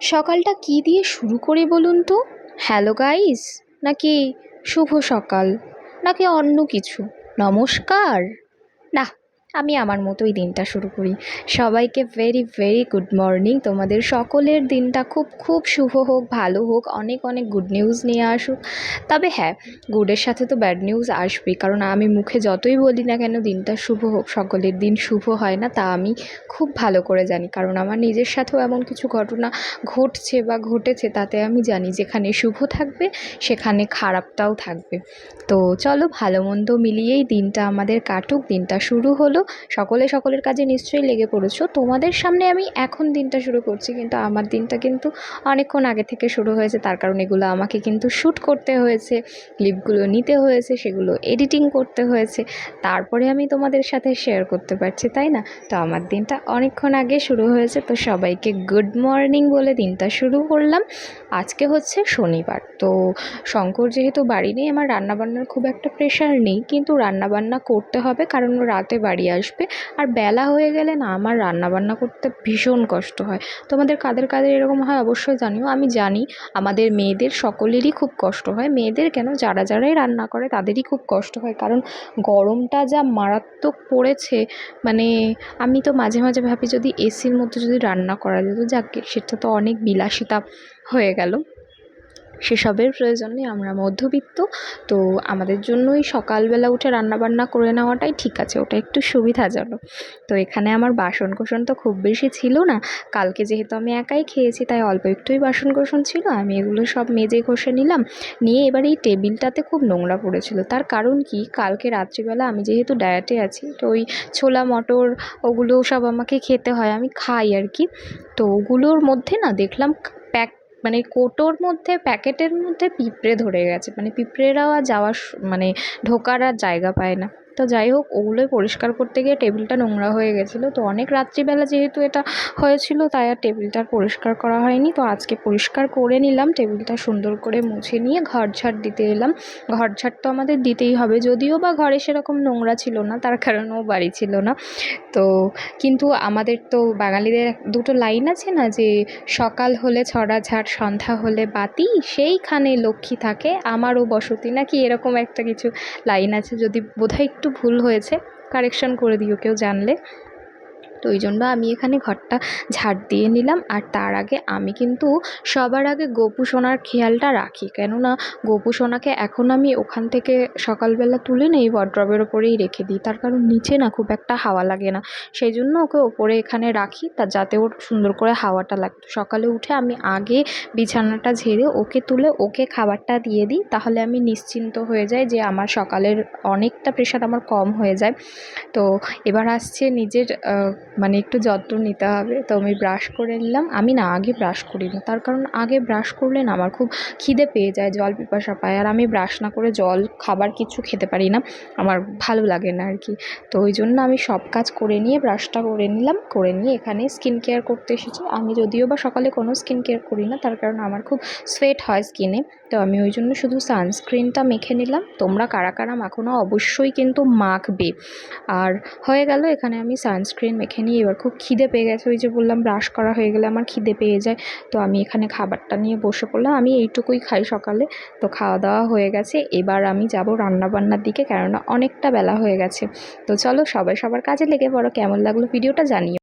সকালটা কি দিয়ে শুরু করি বলুন তো? হ্যালো গাইস নাকি শুভ সকাল? নাকি অন্য কিছু? নমস্কার। না আমি আমার মতোই দিনটা শুরু করি। সবাইকে ভেরি ভেরি গুড মর্নিং তোমাদের সকলের দিনটা খুব খুব শুভ হোক, ভালো হোক, অনেক অনেক গুড নিউজ নিয়ে আসুক। তবে হ্যাঁ গুডের সাথে তো ব্যাড নিউজ আসবেই। কারণ আমি মুখে যতই বলি না কেন, দিনটা শুভ হোক, সকলের দিন শুভ হয় না, তা আমি খুব ভালো করে জানি। কারণ আমার নিজের সাথেও এমন কিছু ঘটনা ঘটছে বা ঘটেছে, তাতে আমি জানি যেখানে শুভ থাকবে, সেখানে খারাপটাও থাকবে। তো চলো ভালো মন্দ মিলিয়েই দিনটা আমাদের কাটুক। দিনটা শুরু হলো। সকলে সকলের কাজে নিশ্চয়ই লেগে পড়েছো। তোমাদের সামনে আমি এখন দিনটা শুরু করছি, কিন্তু আমার দিনটা কিন্তু অনেকক্ষণ আগে থেকে শুরু হয়েছে। তার কারণ এগুলো আমাকে কিন্তু শ্যুট করতে হয়েছে, ক্লিপগুলো নিতে হয়েছে, সেগুলো এডিটিং করতে হয়েছে। তারপরে আমি তোমাদের সাথে শেয়ার করতে পারছি, তাই না? তো আমার দিনটা অনেকক্ষণ আগে শুরু হয়েছে, তো সবাইকে গুড মর্নিং বলে দিনটা শুরু করলাম। আজকে হচ্ছে শনিবার, তো শঙ্কর যেহেতু বাড়ি নেই, আমার রান্নাবান্নার খুব একটা প্রেশার নেই, কিন্তু রান্নাবান্না করতে হবে, কারণ রাতে বাড়ি আসবে। আর বেলা হয়ে গেলে না, আমার রান্নাবান্না করতে ভীষণ কষ্ট হয়। তোমাদের কাদের কাদের এরকম হয় অবশ্যই জানিও। আমি জানি আমাদের মেয়েদের সকলেরই খুব কষ্ট হয়। মেয়েদের কেন? যারা যারাই রান্না করে তাদেরই খুব কষ্ট হয়। কারণ গরমটা যা মারাত্মক পড়েছে মানে আমি তো মাঝে মাঝে ভাবি যদি এসির মধ্যে যদি রান্না করা যেত, যাকে, সেটা তো অনেক বিলাসিতা হয়ে গেল। সেসবের প্রয়োজন আমরা মধ্যবিত্ত, তো আমাদের জন্যই সকালবেলা উঠে রান্নাবান্না করে নেওয়াটাই ঠিক আছে, ওটা একটু সুবিধাজনক। তো এখানে আমার বাসন কোসন তো খুব বেশি ছিল না, কালকে যেহেতু আমি একাই খেয়েছি তাই অল্প একটুই বাসন কোসন ছিল, আমি এগুলো সব মেজে ঘষে নিলাম, নিয়ে এবার এই টেবিলটাতে খুব নোংরা পড়েছিল, তার কারণ কি? কালকে রাত্রিবেলা আমি যেহেতু ডায়েটে আছি, তো ওই ছোলা মটর ওগুলো সব আমাকে খেতে হয়, আমি খাই আর কি, তো ওগুলোর মধ্যে না দেখলাম মানে কোটোর মধ্যে, প্যাকেটের মধ্যে পিঁপড়ে ধরে গেছে। মানে পিঁপড়েরাও আর যাওয়ার মানে ঢোকার আর জায়গা পায় না। তো যাই হোক, ওগুলোই পরিষ্কার করতে গিয়ে টেবিলটা নোংরা হয়ে গেছিল। তো অনেক রাত্রিবেলা যেহেতু এটা হয়েছিল, তাই আর টেবিলটা পরিষ্কার করা হয়নি। তো আজকে পরিষ্কার করে নিলাম, টেবিলটা সুন্দর করে মুছে নিয়ে ঘর ঝাড় দিতে এলাম। ঘর ঝাড় তো আমাদের দিতেই হবে, যদিও বা ঘরে সেরকম নোংরা ছিল না, তার কারণ ও বাড়ি ছিল না। তো কিন্তু আমাদের তো বাঙালিদের দুটো লাইন আছে না যে, সকাল হলে ছড়া ঝাড়, সন্ধ্যা হলে বাতি, সেইখানে লক্ষ্মী থাকে, আমারও বসতি। নাকি এরকম একটা কিছু লাইন আছে, যদি বোধহয় একটু ভুল হয়েছে কারেকশান করে দিও কেউ জানলে। তো ওই জন্য আমি এখানে ঘরটা ঝাড় দিয়ে নিলাম। আর তার আগে আমি কিন্তু সবার আগে গোপু সোনার খেয়ালটা রাখি। কেননা গোপু সোনাকে এখন আমি ওখান থেকে সকালবেলা তুলে নেই ওয়ার্ড্রবের ওপরেই রেখে দিই। তার কারণ নিচে না খুব একটা হাওয়া লাগে না। সেই জন্য ওকে ওপরে এখানে রাখি তা যাতে ওর সুন্দর করে হাওয়াটা লাগতো। সকালে উঠে আমি আগে বিছানাটা ঝেড়ে ওকে তুলে ওকে খাবারটা দিয়ে দিই। তাহলে আমি নিশ্চিন্ত হয়ে যাই যে আমার সকালের অনেকটা প্রেশার আমার কম হয়ে যায়। তো এবার আসছে নিজের মানে একটু যত্ন নিতে হবে। তো আমি ব্রাশ করে নিলাম। আমি না আগে ব্রাশ করি না তার কারণ আগে ব্রাশ করলে না আমার খুব খিদে পেয়ে যায় জল পিপাসা পায়। আর আমি ব্রাশ না করে জল, খাবার কিছু খেতে পারি না। আমার ভালো লাগে না আর কি তো ওই জন্য আমি সব কাজ করে নিয়ে ব্রাশটা করে নিলাম। করে নিয়ে এখানে স্কিন কেয়ার করতে এসেছি। আমি যদিও বা সকালে কোনো স্কিন কেয়ার করি না, তার কারণ আমার খুব সোয়েট হয় স্কিনে তো আমি ওই জন্য শুধু সানস্ক্রিনটা মেখে নিলাম। তোমরা কারা কারা মাখো না অবশ্যই কিন্তু মাখবে। আর হয়ে গেল এখানে আমি সানস্ক্রিন মেখে নিয়ে এবার খুব খিদে পেয়ে গেছে। ওই যে বললাম ব্রাশ করা হয়ে গেলে আমার খিদে পেয়ে যায়। তো আমি এখানে খাবারটা নিয়ে বসে পড়লাম। আমি এইটুকুই খাই সকালে। তো খাওয়া দাওয়া হয়ে গেছে। এবার আমি যাব রান্নাবান্নার দিকে, কেননা অনেকটা বেলা হয়ে গেছে। তো চলো সবাই সবার কাজে লেগে পড়ো। কেমন লাগল ভিডিওটা জানিও।